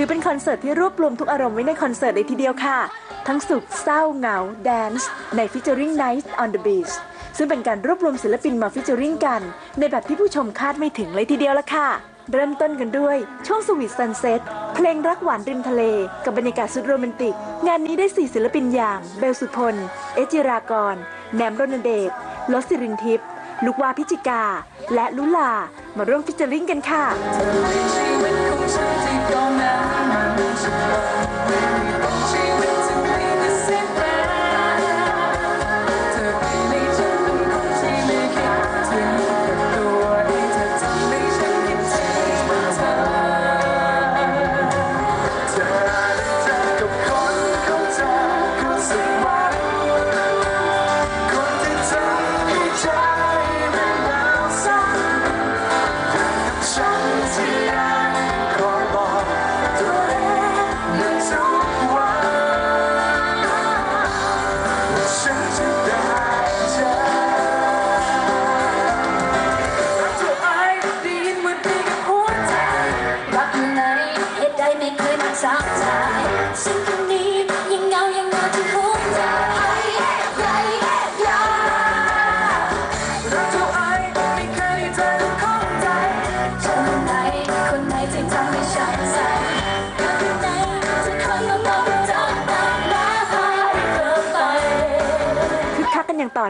ถือเป็นคอนเสิร์ตที่รวบรวมทุกอารมณ์ไว้ในคอนเสิร์ตเลยทีเดียวค่ะ ทั้งสุขเศร้าเหงา แดนซ์ใน Featuring Night on the Beach ซึ่งเป็นการรวบรวมศิลปินมาฟิชเจอริงกัน ในแบบที่ผู้ชมคาดไม่ถึงเลยทีเดียวละค่ะ เริ่มต้นกันด้วย ช่วงสวีทซันเซ็ตเพลงรักหวานริมทะเล กับบรรยากาศสุดโรแมนติก งานนี้ได้ 4 ศิลปินอย่าง เบลสุพล เอจิรากรแหนมรณเดชลสิรินทิพย์ลูกวาพิจิกา และลุลา มาร่วมฟิชเจอริงกันค่ะ ชีวิตข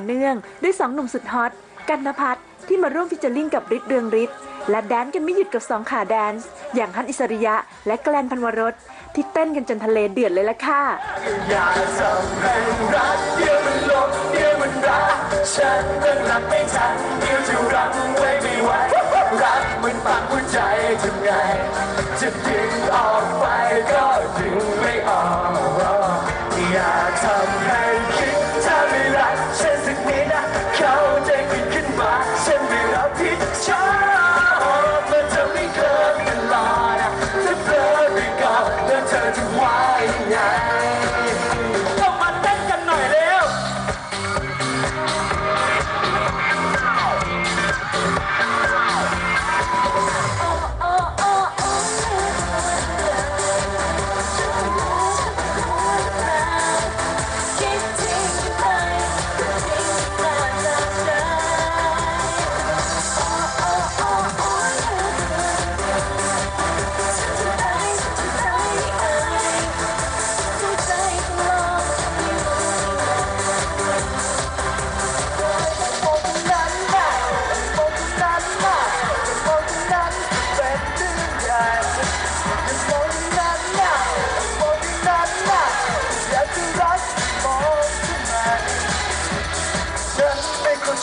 เนื่องด้วยสองหนุ่มสุดฮอตกันนพัฒน์ที่มาร่วมฟิชเจอริงกับฤทธิ์เรืองฤทธิ์และแดนกันไม่หยุดกับสองขาแดนซ์อย่างฮันอิสริยะ และแกลนพันวรสที่เต้นกันจนทะเลเดือดเลยละค่ะอย่าทำให้รักเดี๋ยวมันลงเดี๋ยวมันรักฉันต้องรักไม่ทันเดี๋ยวจะรักไว้ไม่ไหวรักมันปักหัวใจทำไงจะดึงออก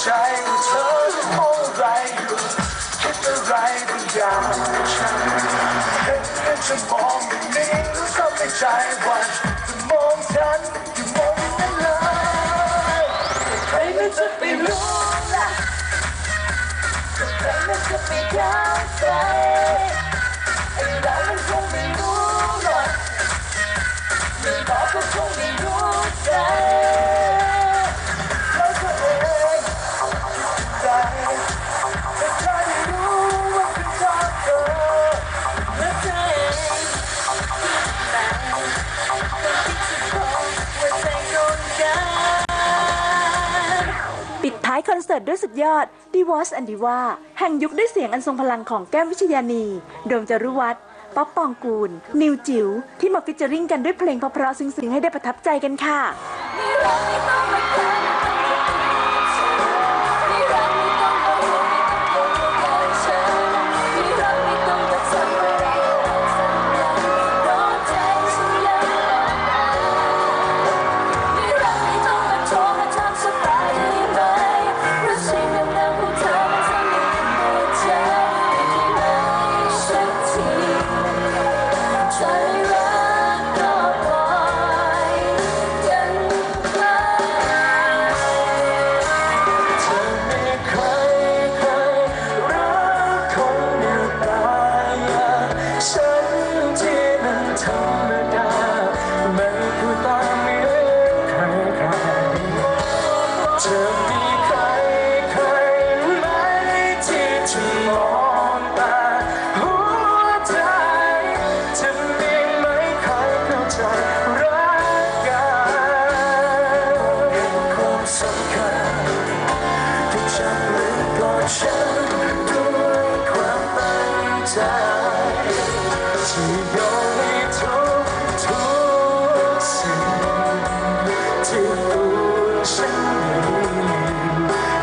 ไายคอนเสิร์ตด้วยสุดยอดดีวอสอันดีว่าแห่งยุคด้วยเสียงอันทรงพลังของแก้มวิชญานี โดมจารุวัฒน์ป๊อปปองกูล นิวจิ๋วที่มาฟิชเจอริงกันด้วยเพลงเพราะๆซึ้งๆให้ได้ประทับใจกันค่ะ ที่ยอมให้ทุกทุกสิ่งที่ตัวฉันมี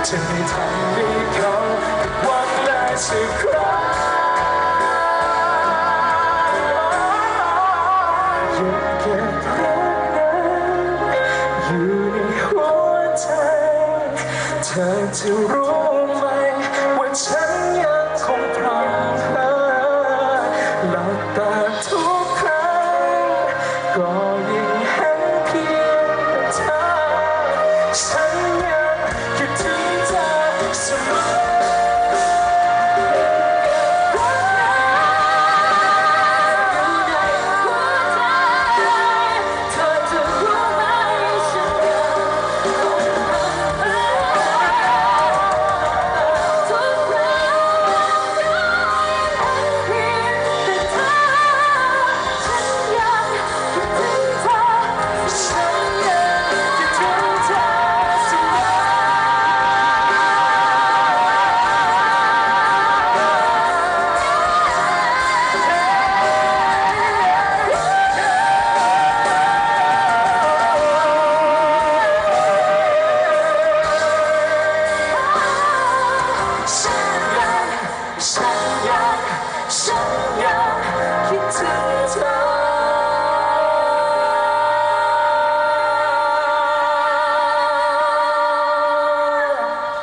จะไม่ทำให้เขาผิดหวังเลยสักครั้งย่าเก็บรักนั้นอยู่ในหัวใจเธอจะรู้ 신령 신령 기특